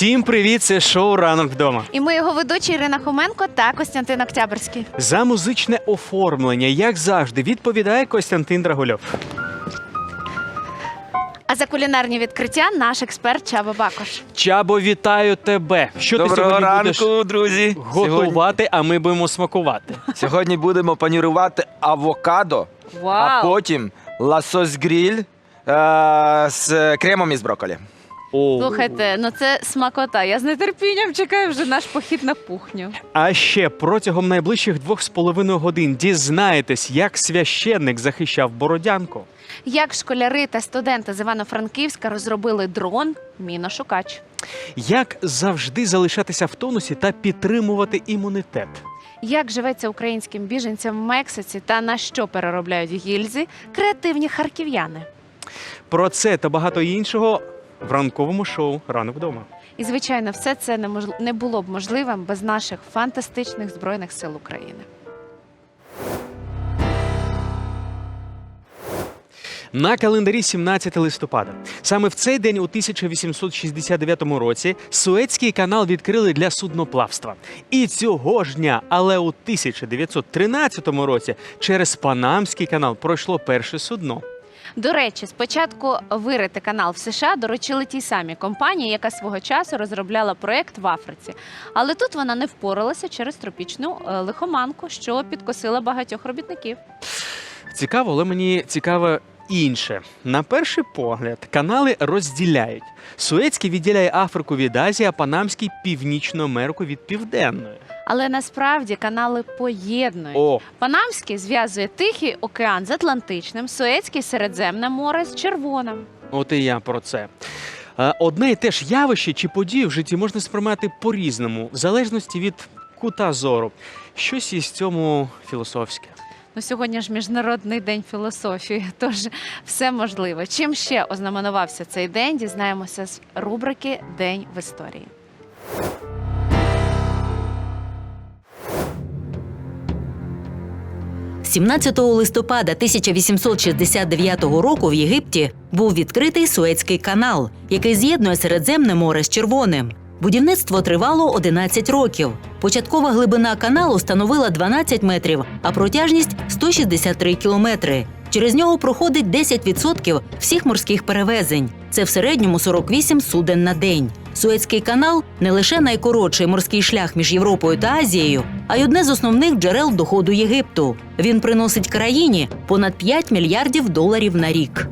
Всім привіт! Це шоу Ранок вдома. І ми його ведучі Ірина Хоменко та Костянтин Октябрьський. За музичне оформлення, як завжди, відповідає Костянтин Драгульов. А за кулінарні відкриття наш експерт Чаба Бакош. Чабо, вітаю тебе! Що ти Доброго сьогодні ранку, будеш друзі. готувати, а ми будемо смакувати? Сьогодні, будемо панірувати авокадо, а потім ласось гриль е, з кремом із брокколі. О. Слухайте, ну це смакота. Я з нетерпінням чекаю вже наш похід на кухню. А ще протягом найближчих двох з половиною годин дізнаєтесь, як священник захищав бородянку. Як школяри та студенти з Івано-Франківська розробили дрон міношукач. Як завжди залишатися в тонусі та підтримувати імунітет. Як живеться українським біженцям в Мексиці та на що переробляють гільзи креативні харків'яни? Про це та багато іншого в ранковому шоу Ранок вдома. І звичайно, все це не мож... не було б можливим без наших фантастичних збройних сил України. На календарі 17 листопада. Саме в цей день, у 1869 році, Суецький канал відкрили для судноплавства. І цього ж дня, але у 1913 році, через Панамський канал пройшло перше судно. До речі, спочатку вирити канал в США доручили тій самій компанії, яка свого часу розробляла проект в Африці. Але тут вона не впоралася через тропічну е, лихоманку, що підкосила багатьох робітників. Цікаво, але мені цікаво інше. На перший погляд, канали розділяють. Суецький відділяє Африку від Азії, а Панамський Північну Америку від Південної. Але насправді канали поєднують. О, Панамський зв'язує Тихий океан з Атлантичним, Суецький Середземне море з Червоним. От і я про це. Е, Одне і те ж явище чи подію в житті можна сприймати по-різному, в залежності від кута зору. Щось із цьому філософське. Ну, сьогодні ж міжнародний день філософії, тож все можливо. Чим ще ознаменувався цей день? Дізнаємося з рубрики День в історії. – 17 листопада 1869 року в Єгипті був відкритий Суецький канал, який з'єднує Середземне море з Червоним. Будівництво тривало 11 років. Початкова глибина каналу становила 12 метрів, а протяжність 163 кілометри. Через нього проходить 10% всіх морських перевезень. Це в середньому 48 суден на день. Суецький канал не лише найкоротший морський шлях між Європою та Азією, а й одне з основних джерел доходу Єгипту. Він приносить країні понад 5 мільярдів доларів на рік.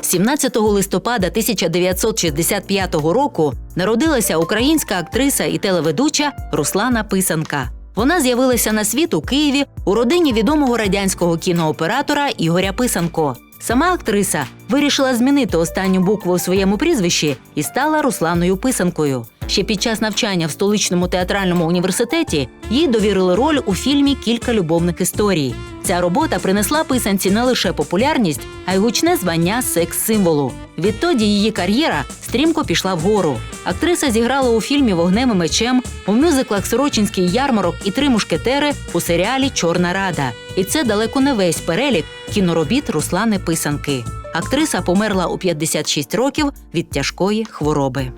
17 листопада 1965 року народилася українська актриса і телеведуча Руслана Писанка. Вона з'явилася на світ у Києві у родині відомого радянського кінооператора Ігоря Писанко. Сама актриса вирішила змінити останню букву у своєму прізвищі і стала Русланою Писанкою. Ще під час навчання в столичному театральному університеті їй довірили роль у фільмі Кілька любовних історій. Ця робота принесла писанці не лише популярність, а й гучне звання секс-символу. Відтоді її кар'єра стрімко пішла вгору. Актриса зіграла у фільмі Вогнем і мечем, у мюзиклах Сорочинський ярмарок і Три мушкетери у серіалі Чорна Рада. І це далеко не весь перелік кіноробіт Руслани Писанки. Актриса померла у 56 років від тяжкої хвороби.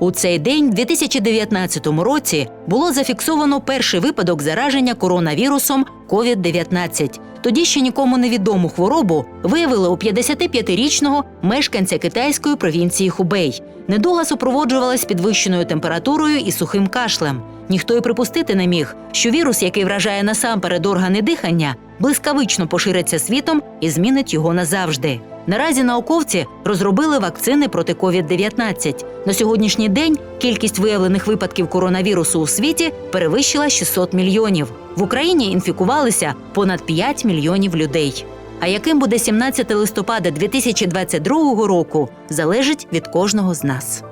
У цей день, 2019 році, було зафіксовано перший випадок зараження коронавірусом COVID-19. Тоді ще нікому невідому хворобу виявили у 55-річного мешканця китайської провінції Хубей. Недуга супроводжувалась підвищеною температурою і сухим кашлем. Ніхто й припустити не міг, що вірус, який вражає насамперед органи дихання, блискавично пошириться світом і змінить його назавжди. Наразі науковці розробили вакцини проти COVID-19. На сьогоднішній день кількість виявлених випадків коронавірусу у світі перевищила 600 мільйонів. В Україні інфікувалися понад 5 мільйонів людей. А яким буде 17 листопада 2022 року, залежить від кожного з нас.